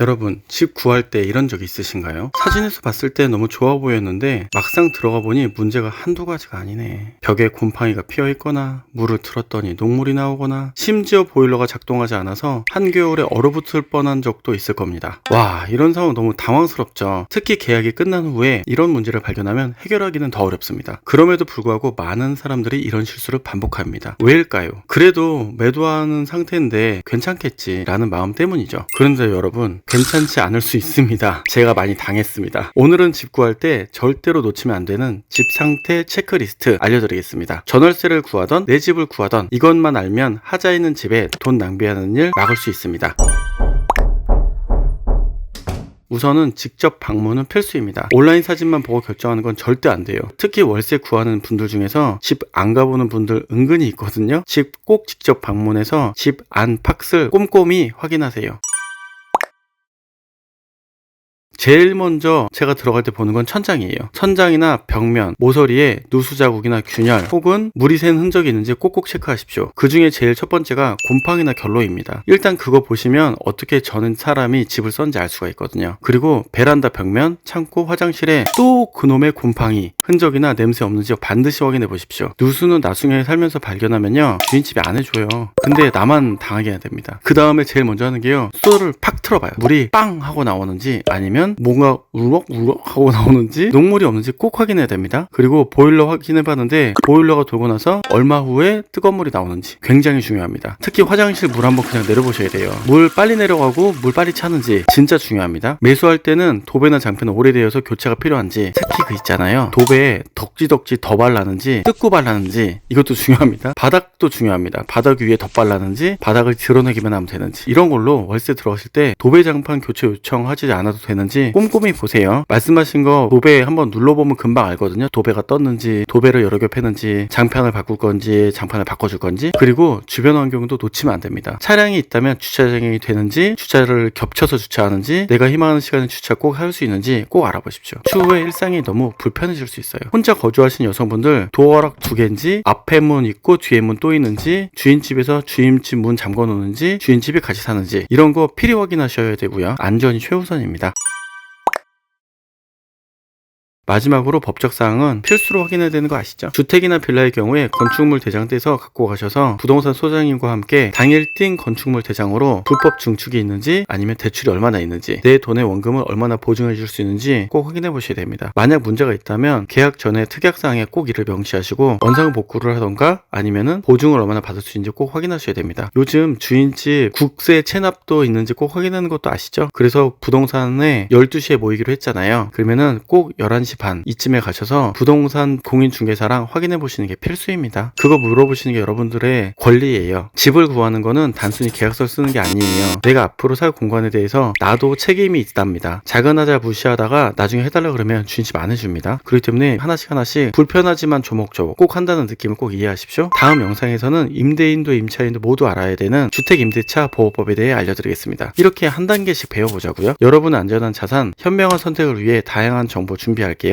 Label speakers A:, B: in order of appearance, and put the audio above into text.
A: 여러분, 집 구할 때 이런 적 있으신가요? 사진에서 봤을 때 너무 좋아 보였는데 막상 들어가 보니 문제가 한두 가지가 아니네. 벽에 곰팡이가 피어 있거나 물을 틀었더니 녹물이 나오거나 심지어 보일러가 작동하지 않아서 한겨울에 얼어붙을 뻔한 적도 있을 겁니다. 와, 이런 상황 너무 당황스럽죠. 특히 계약이 끝난 후에 이런 문제를 발견하면 해결하기는 더 어렵습니다. 그럼에도 불구하고 많은 사람들이 이런 실수를 반복합니다. 왜일까요? 그래도 매도하는 상태인데 괜찮겠지 라는 마음 때문이죠. 그런데 여러분, 괜찮지 않을 수 있습니다. 제가 많이 당했습니다. 오늘은 집 구할 때 절대로 놓치면 안 되는 집 상태 체크리스트 알려드리겠습니다. 전월세를 구하던 내 집을 구하던 이것만 알면 하자 있는 집에 돈 낭비하는 일 막을 수 있습니다. 우선은 직접 방문은 필수입니다. 온라인 사진만 보고 결정하는 건 절대 안 돼요. 특히 월세 구하는 분들 중에서 집 안 가보는 분들 은근히 있거든요. 집 꼭 직접 방문해서 집안 팍을 꼼꼼히 확인하세요. 제일 먼저 제가 들어갈 때 보는 건 천장이에요. 천장이나 벽면, 모서리에 누수 자국이나 균열 혹은 물이 샌 흔적이 있는지 꼭꼭 체크하십시오. 그 중에 제일 첫 번째가 곰팡이나 결로입니다. 일단 그거 보시면 어떻게 저는 사람이 집을 썼는지 알 수가 있거든요. 그리고 베란다 벽면, 창고, 화장실에 또 그놈의 곰팡이 흔적이나 냄새 없는지 반드시 확인해 보십시오. 누수는 나중에 살면서 발견하면요 주인집이 안 해줘요. 근데 나만 당하게 해야 됩니다. 그 다음에 제일 먼저 하는 게요 수도를 팍 틀어봐요. 물이 빵 하고 나오는지 아니면 뭔가 울럭울럭 하고 나오는지 녹물이 없는지 꼭 확인해야 됩니다. 그리고 보일러 확인해 봤는데 보일러가 돌고 나서 얼마 후에 뜨거운 물이 나오는지 굉장히 중요합니다. 특히 화장실 물 한번 그냥 내려보셔야 돼요. 물 빨리 내려가고 물 빨리 차는지 진짜 중요합니다. 매수할 때는 도배나 장패는 오래되어서 교체가 필요한지 특히 그 있잖아요. 도배에 덕지덕지 더 발라는지 뜯고 발라는지 이것도 중요합니다. 바닥도 중요합니다. 바닥 위에 덧 발라는지 바닥을 드러내기만 하면 되는지 이런 걸로 월세 들어가실 때 도배 장판 교체 요청하지 않아도 되는지 꼼꼼히 보세요. 말씀하신 거 도배 한번 눌러보면 금방 알거든요. 도배가 떴는지 도배를 여러 개 패는지 장판을 바꿀 건지 장판을 바꿔줄 건지 그리고 주변 환경도 놓치면 안 됩니다. 차량이 있다면 주차장이 되는지 주차를 겹쳐서 주차하는지 내가 희망하는 시간에 주차 꼭 할 수 있는지 꼭 알아보십시오. 추후에 일상이 너무 불편해질 수 있어요. 혼자 거주하시는 여성분들 도어락 두 개인지 앞에 문 있고 뒤에 문 또 있는지 주인집에서 주인집 문 잠궈 놓는지 주인집이 같이 사는지 이런 거 필히 확인하셔야 되고요. 안전이 최우선입니다. 마지막으로 법적 사항은 필수로 확인해야 되는 거 아시죠? 주택이나 빌라의 경우에 건축물 대장 떼서 갖고 가셔서 부동산 소장님과 함께 당일 띵 건축물 대장으로 불법 증축이 있는지 아니면 대출이 얼마나 있는지 내 돈의 원금을 얼마나 보증해 줄 수 있는지 꼭 확인해 보셔야 됩니다. 만약 문제가 있다면 계약 전에 특약 사항에 꼭 이를 명시하시고 원상 복구를 하던가 아니면은 보증을 얼마나 받을 수 있는지 꼭 확인하셔야 됩니다. 요즘 주인집 국세 체납도 있는지 꼭 확인하는 것도 아시죠? 그래서 부동산에 12시에 모이기로 했잖아요. 그러면은 꼭 11시 반 이쯤에 가셔서 부동산 공인중개사랑 확인해 보시는 게 필수입니다. 그거 물어보시는 게 여러분들의 권리예요. 집을 구하는 거는 단순히 계약서 쓰는 게 아니에요. 내가 앞으로 살 공간에 대해서 나도 책임이 있답니다. 작은 하자 무시하다가 나중에 해달라 그러면 주인집 안 해줍니다. 그렇기 때문에 하나씩 하나씩 불편하지만 조목조목 꼭 한다는 느낌을 꼭 이해하십시오. 다음 영상에서는 임대인도 임차인도 모두 알아야 되는 주택임대차 보호법에 대해 알려드리겠습니다. 이렇게 한 단계씩 배워보자고요. 여러분의 안전한 자산, 현명한 선택을 위해 다양한 정보 준비할게요.